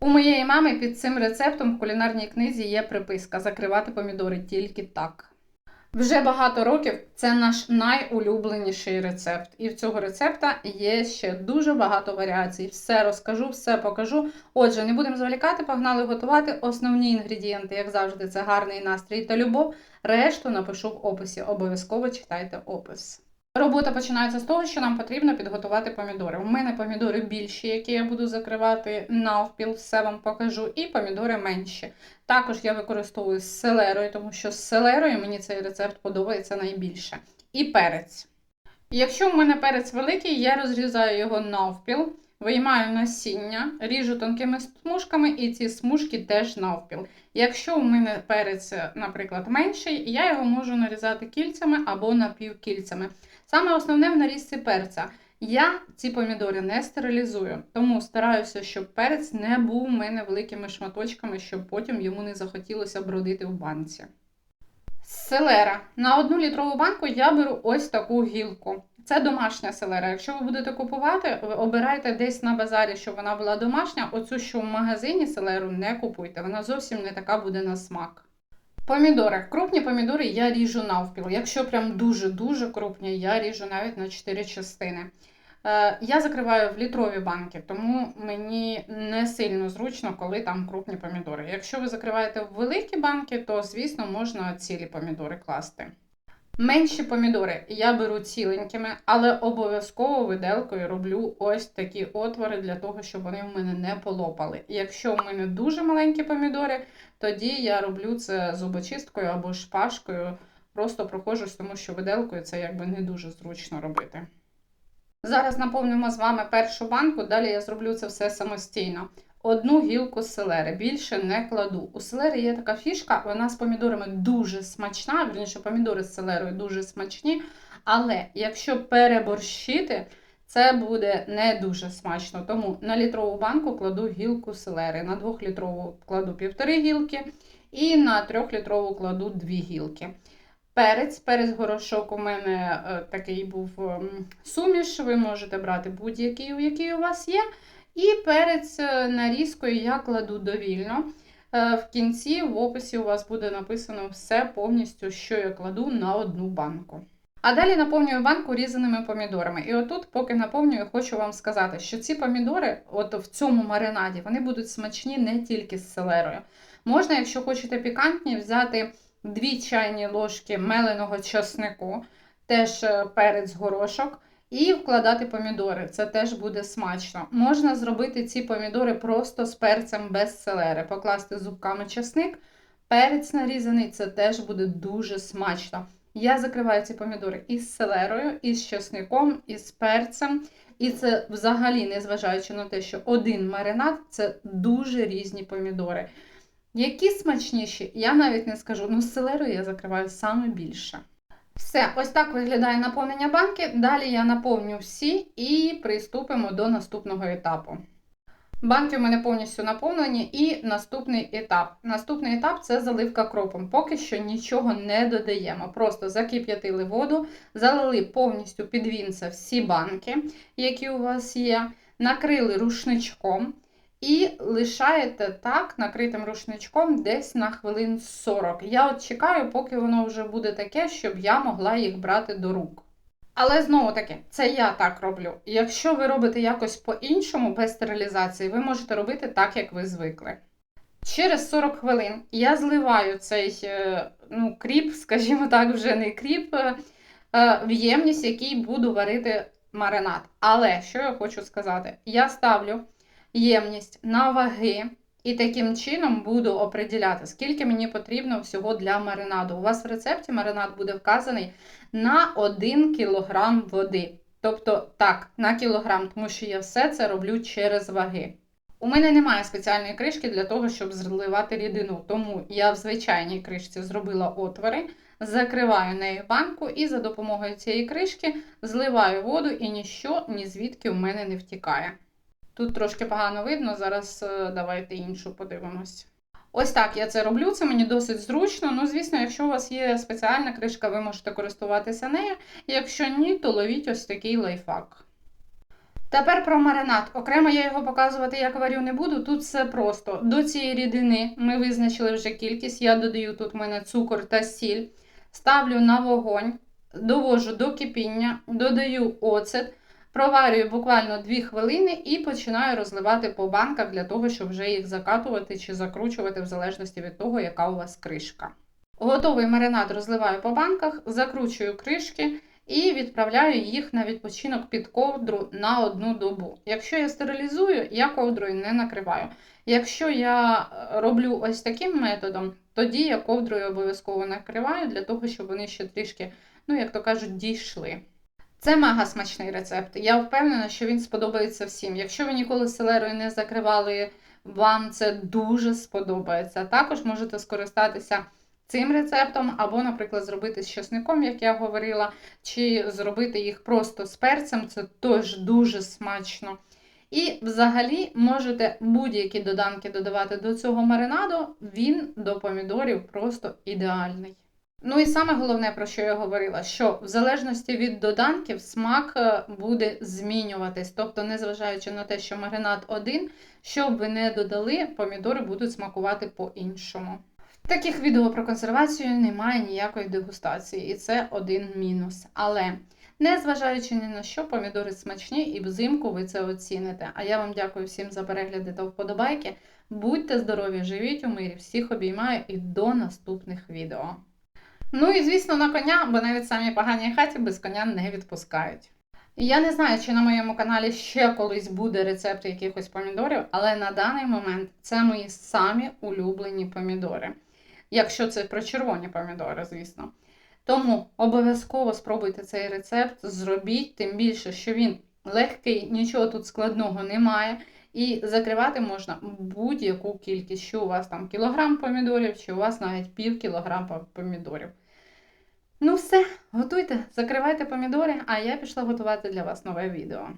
У моєї мами під цим рецептом в кулінарній книзі є приписка закривати помідори тільки так. Вже багато років це наш найулюбленіший рецепт. І в цього рецепта є ще дуже багато варіацій. Все розкажу, все покажу. Отже, не будемо зволікати, погнали готувати. Основні інгредієнти, як завжди, це гарний настрій та любов. Решту напишу в описі. Обов'язково читайте опис. Робота починається з того, що нам потрібно підготувати помідори. У мене помідори більші, які я буду закривати навпіл, все вам покажу, і помідори менші. Також я використовую з селерою, тому що з селерою мені цей рецепт подобається найбільше. І перець. Якщо в мене перець великий, я розрізаю його навпіл, виймаю насіння, ріжу тонкими смужками, і ці смужки теж навпіл. Якщо у мене перець, наприклад, менший, я його можу нарізати кільцями або напівкільцями. Саме основне в нарізці перця. Я ці помідори не стерилізую, тому стараюся, щоб перець не був у мене великими шматочками, щоб потім йому не захотілося бродити в банці. Селера. На одну літрову банку я беру ось таку гілку. Це домашня селера. Якщо ви будете купувати, обирайте десь на базарі, щоб вона була домашня. Оцю, що в магазині селеру не купуйте. Вона зовсім не така буде на смак. Помідори. Крупні помідори я ріжу навпіл. Якщо прям дуже-дуже крупні, я ріжу навіть на 4 частини. Е, Я закриваю в літрові банки, тому мені не сильно зручно, коли там крупні помідори. Якщо ви закриваєте в великі банки, то, звісно, можна цілі помідори класти. Менші помідори я беру ціленькими, але обов'язково виделкою роблю ось такі отвори для того, щоб вони в мене не полопали. Якщо в мене дуже маленькі помідори, тоді я роблю це зубочисткою або шпажкою. Просто проходжусь, тому що виделкою це якби не дуже зручно робити. Зараз наповнимо з вами першу банку, далі я зроблю це все самостійно. Одну гілку селери, більше не кладу. У селери є така фішка, вона з помідорами дуже смачна, вірніше, помідори з селерою дуже смачні. Але якщо переборщити, це буде не дуже смачно. Тому на літрову банку кладу гілку селери, на 2-літрову кладу півтори гілки, і на 3-літрову кладу 2 гілки. Перець, перець горошок у мене е, такий був суміш. Ви можете брати будь-який, який у вас є. І перець е, нарізкою я кладу довільно. Е, В кінці в описі у вас буде написано все повністю, що я кладу на одну банку. А далі наповнюю банку різаними помідорами. І отут, поки наповнюю, хочу вам сказати, що ці помідори, от в цьому маринаді, вони будуть смачні не тільки з селерою. Можна, якщо хочете пікантні, взяти 2 чайні ложки меленого часнику, теж е, перець горошок, і вкладати помідори. Це теж буде смачно. Можна зробити ці помідори просто з перцем без селери, покласти зубками часник, перець нарізаний, це теж буде дуже смачно. Я закриваю ці помідори із селерою, із часником, із перцем. І це взагалі, незважаючи на те, що один маринад це дуже різні помідори. Які смачніші, я навіть не скажу. Ну, з селерою я закриваю саме більше. Все, ось так виглядає наповнення банки. Далі я наповню всі і приступимо до наступного етапу. Банки у мене повністю наповнені, і наступний етап. Наступний етап це заливка кропом. Поки що нічого не додаємо. Просто закип'ятили воду, залили повністю під вінце всі банки, які у вас є, накрили рушничком. І лишаєте так накритим рушничком десь на хвилин 40. Я от чекаю, поки воно вже буде таке, щоб я могла їх брати до рук. Але знову таки, це я так роблю. Якщо ви робите якось по-іншому, без стерилізації, ви можете робити так, як ви звикли. Через 40 хвилин я зливаю цей е, ну, кріп, скажімо так, вже не кріп, е, е, в ємність, який буду варити маринад. Але що я хочу сказати? Я ставлю ємність на ваги. І таким чином буду оприділяти, скільки мені потрібно всього для маринаду. У вас в рецепті маринад буде вказаний на 1 кг води. Тобто, так, на кілограм, тому що я все це роблю через ваги. У мене немає спеціальної кришки для того, щоб зливати рідину, тому я в звичайній кришці зробила отвори, закриваю нею банку і за допомогою цієї кришки зливаю воду і ніщо ні звідки у мене не втікає. Тут трошки погано видно, зараз е, давайте іншу подивимось. Ось так я це роблю, це мені досить зручно. Ну, звісно, якщо у вас є спеціальна кришка, ви можете користуватися нею. Якщо ні, то ловіть ось такий лайфхак. Тепер про маринад. Окремо я його показувати, як варю, не буду. Тут все просто. До цієї рідини ми визначили вже кількість. Я додаю тут в мене цукор та сіль, ставлю на вогонь, довожу до кипіння, додаю оцет, проварюю буквально 2 хвилини і починаю розливати по банках для того, щоб вже їх закатувати чи закручувати, в залежності від того, яка у вас кришка. Готовий маринад розливаю по банках, закручую кришки і відправляю їх на відпочинок під ковдру на одну добу. Якщо я стерилізую, я ковдрою не накриваю. Якщо я е, роблю ось таким методом, тоді я ковдрою обов'язково накриваю для того, щоб вони ще трішки, ну як то кажуть, дійшли. Це мега смачний рецепт. Я впевнена, що він сподобається всім. Якщо ви ніколи селерою не закривали, вам це дуже сподобається. Також можете скористатися цим рецептом, або, наприклад, зробити з чесником, як я говорила, чи зробити їх просто з перцем, це теж дуже смачно. І взагалі можете будь-які доданки додавати до цього маринаду, він до помідорів просто ідеальний. Ну і саме головне, про що я говорила, що в залежності від доданків смак е, буде змінюватись. Тобто, незважаючи на те, що маринад один, що б ви не додали, помідори будуть смакувати по-іншому. Таких відео про консервацію немає ніякої дегустації, і це один мінус. Але незважаючи ні на що, помідори смачні і взимку ви це оціните. А я вам дякую всім за перегляди та вподобайки. Будьте здорові, живіть у мирі, всіх обіймаю і до наступних відео. Ну і звісно, на коня, бо навіть самі погані хаті без коня не відпускають. Я не знаю, чи на моєму каналі ще колись буде рецепт якихось помідорів, але на даний момент це мої самі улюблені помідори. Якщо це про червоні помідори, звісно. Тому обов'язково спробуйте цей рецепт, зробіть, тим більше, що він легкий, нічого тут складного немає. І закривати можна будь-яку кількість, що у вас там кілограм помідорів, чи у вас навіть пів кілограма помідорів. Ну все, готуйте, закривайте помідори, а я пішла готувати для вас нове відео.